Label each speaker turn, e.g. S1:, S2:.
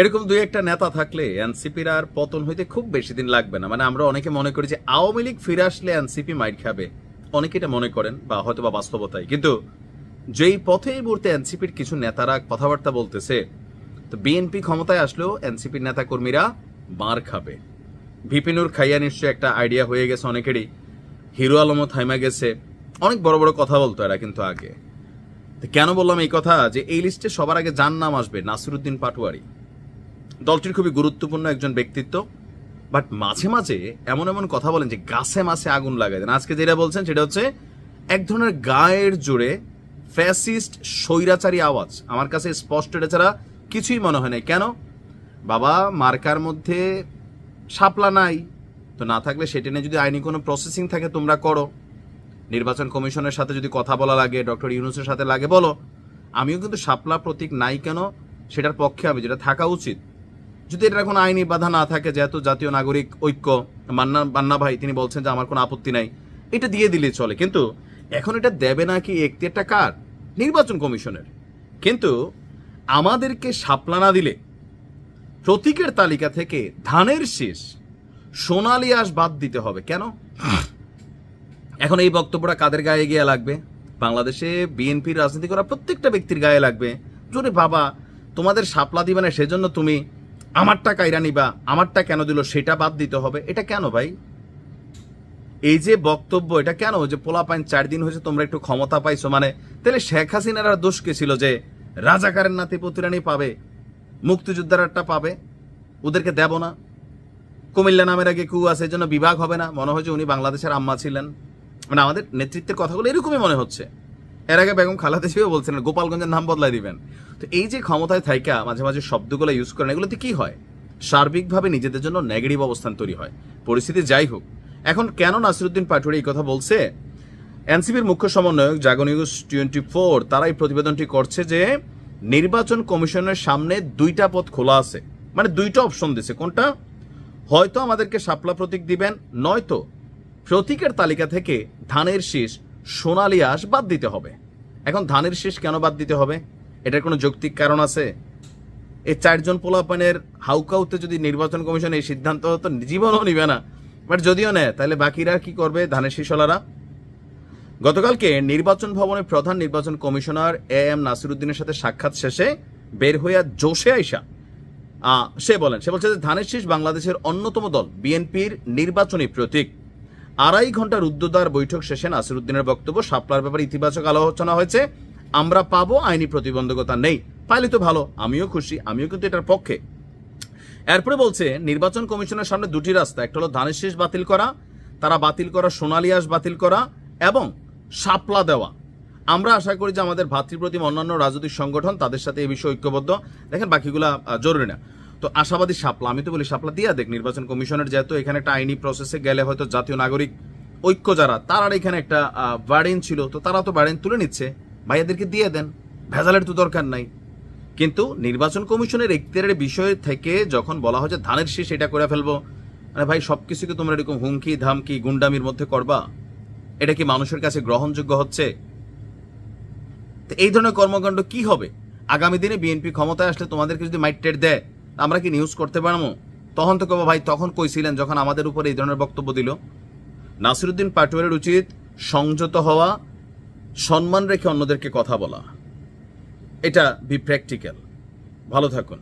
S1: এরকম দুই একটা নেতা থাকলে এনসিপির আর পতন হইতে খুব বেশি দিন লাগবে না। মানে আমরা অনেকে মনে করি যে আওয়ামী লীগ ফিরে আসলে এনসিপি মাইর খাবে। অনেকে এটা মনে করেন বা হয়তো বা বাস্তবতায়। কিন্তু যেই পথে মুহূর্তে এনসিপির কিছু নেতারা কথাবার্তা বলতেছে, তো বিএনপি ক্ষমতায় আসলেও এনসিপির নেতা কর্মীরা মার খাবে। ভিপিনুর খাইয়া নিশ্চয়ই একটা আইডিয়া হয়ে গেছে অনেকেরই। হিরো আলমও থাইমা গেছে। অনেক বড় বড় কথা বলতো এরা কিন্তু আগে। কেন বললাম এই কথা? যে এই লিস্টে সবার আগে যার নাম আসবে? নাসিরুদ্দিন পাটোয়ারি। দলটির খুবই গুরুত্বপূর্ণ একজন ব্যক্তিত্ব। বাট মাঝে মাঝে এমন এমন কথা বলেন যে গাছে মাছে আগুন লাগাই দেন। আজকে যেটা বলছেন সেটা হচ্ছে এক ধরনের গায়ের জোরে ফ্যাসিস্ট স্বৈরাচারী আওয়াজ। আমার কাছে স্পষ্ট, এটা ছাড়া কিছুই মনে হয় না কেন? বাবা, মার্কার মধ্যে শাপলা নাই। তো না থাকলে সেটা নিয়ে যদি আইনি কোনো প্রসেসিং থাকে, তোমরা করো। নির্বাচন কমিশনের সাথে যদি কথা বলা লাগে, ডক্টর ইউনুসের সাথে লাগে, বলো। আমিও কিন্তু শাপলা প্রতীক নাই কেন? সেটার পক্ষে আমি যেটা থাকা উচিত। যদি এটার কোনো আইনি বাধা না থাকে, যেহেতু জাতীয় নাগরিক ঐক্য, মান্না মান্না ভাই, তিনি বলছেন যে আমার কোনো আপত্তি নাই। এটা দিয়ে দিলে চলে। কিন্তু এখন এটা দেবে নাকি একটি একটা কার? নির্বাচন কমিশনের। কিন্তু আমাদেরকে সাপলা না দিলে, প্রতীকের তালিকা থেকে ধানের শীষ সোনালি আঁশ বাদ দিতে হবে। কেন? এখন এই বক্তব্যটা কাদের গায়ে গিয়ে লাগবে? বাংলাদেশে বিএনপির রাজনীতি করা প্রত্যেকটা ব্যক্তির গায়ে লাগবে। জোরে বাবা, তোমাদের সাপলা দিবে না, সেজন্য তুমি আমারটা কাইরা নিবা, আমারটা কেন দিল, সেটা বাদ দিতে হবে। এটা কেন ভাই? এই যে বক্তব্য, এটা কেন? যে পোলা পাইন চার দিন হয়েছে, তোমরা একটু ক্ষমতা পাইছো। মানে তাহলে শেখ হাসিনার দোষ কে ছিল যে রাজাকারের নাতি পুতিরানি পাবে মুক্তিযোদ্ধারটা পাবে? ওদেরকে দেব না। কুমিল্লা নামের আগে কু আছে জন্য বিভাগ হবে না। মনে হয় যে উনি বাংলাদেশের আম্মা ছিলেন। মানে আমাদের নেতৃত্বের কথাগুলো এরকমই মনে হচ্ছে। এর আগে বেগম খালাতে ছিও বলছিলেন, গোপালগঞ্জের নাম বদলাই দিবেন। তো এই যে ক্ষমতায় থাইকা, মাঝে মাঝে শব্দগুলো ইউজ করেন, এগুলোতে কি হয়? সার্বিকভাবে নিজেদের জন্য নেগেটিভ অবস্থান তৈরি হয়। পরিস্থিতি যাই হোক। এখন কেন নাসিরুদ্দিন পাটোয়ারি এই কথা বলছে? এনসিপির মুখ্য সমন্বয়ক জাগো নিউজ টোয়েন্টি ফোর তারা এই প্রতিবেদনটি করছে যে নির্বাচন কমিশনের সামনে দুইটা পথ খোলা আছে। মানে দুইটা অপশন দিছে। কোনটা? হয়তো আমাদেরকে শাপলা প্রতীক দিবেন, নয়তো প্রতীকের তালিকা থেকে ধানের শীষ সোনালি আঁশ বাদ দিতে হবে। এখন ধানের শীষ কেন বাদ দিতে হবে? এটার কোনো যৌক্তিক কারণ আছে? এই চারজন পোলাপানের হাউকাউতে যদি নির্বাচন কমিশন এই সিদ্ধান্ত হতো, জীবনও নিবে না। বাট যদিও নেয়, তাহলে বাকিরা কি করবে ধানের শীষলারা গতকালকে নির্বাচন ভবনে প্রধান নির্বাচন কমিশনার এ এম নাসিরুদ্দিনের সাথে সাক্ষাৎ শেষে বের হইয়া জোশে আইসা সে বলেন, সে বলছে যে ধানের শীষ বাংলাদেশের অন্যতম দল, বিএনপির নির্বাচনী প্রতীক। আড়াই ঘণ্টার উদ্যোদার বৈঠক শেষে নাসিরুদ্দিনের বক্তব্য শাপলার ব্যাপারে ইতিবাচক আলোচনা হয়েছে। আমরা পাবো আইনি প্রতিবন্ধকতা নেই। পাইলে তো ভালো, আমিও খুশি, আমিও কিন্তু এটার পক্ষে। এরপরে বলছে, নির্বাচন কমিশনের সামনে দুটি রাস্তা, একটা হলো ধানের শেষ বাতিল করা, তারা বাতিল করা সোনালিয়াস বাতিল করা এবং সাপলা দেওয়া। আমরা আশা করি যে আমাদের ভাতৃপ্রতিম অন্যান্য রাজনৈতিক সংগঠন তাদের সাথে এই বিষয়ে ঐক্যবদ্ধ। দেখেন, বাকিগুলা জরুরি না। তো আশাবাদী শাপলা, আমি তো বলি শাপলা দিয়া দেখ, নির্বাচন কমিশনের যেহেতু এখানে একটা আইনি প্রসেসে গেলে হয়তো জাতীয় নাগরিক, ঐক্য যারা, তারা এখানে একটা বার্ডেন ছিল, তো তারা তো বার্ডেন তুলে নিচ্ছে। ভাইয়াদেরকে দিয়ে দেন, ভেজালের তো দরকার নাই। কিন্তু নির্বাচন কমিশনের এখতিয়ারের বিষয় থেকে যখন বলা হয় যে ধানের শীষ এটা করে ফেলব মানে ভাই, সবকিছুকে তোমরা এরকম হুমকি, ধামকি, গুন্ডামির মধ্যে করবা? এটা কি মানুষের কাছে গ্রহণযোগ্য হচ্ছে? তো এই ধরনের কর্মকাণ্ড কি হবে? আগামী দিনে বিএনপি ক্ষমতায় আসলে তোমাদেরকে যদি মাইট টেট দেয় আমরা কি নিউজ করতে পারব? তখন তো কব ভাই, তখন কইছিলেন যখন আমাদের উপরে এই ধরনের বক্তব্য দিল? নাসিরুদ্দিন পাটোয়ারের উচিত সংযত হওয়া, সম্মান রেখে অন্যদেরকে কথা বলা। এটা বি প্র্যাকটিক্যাল ভালো থাকুন।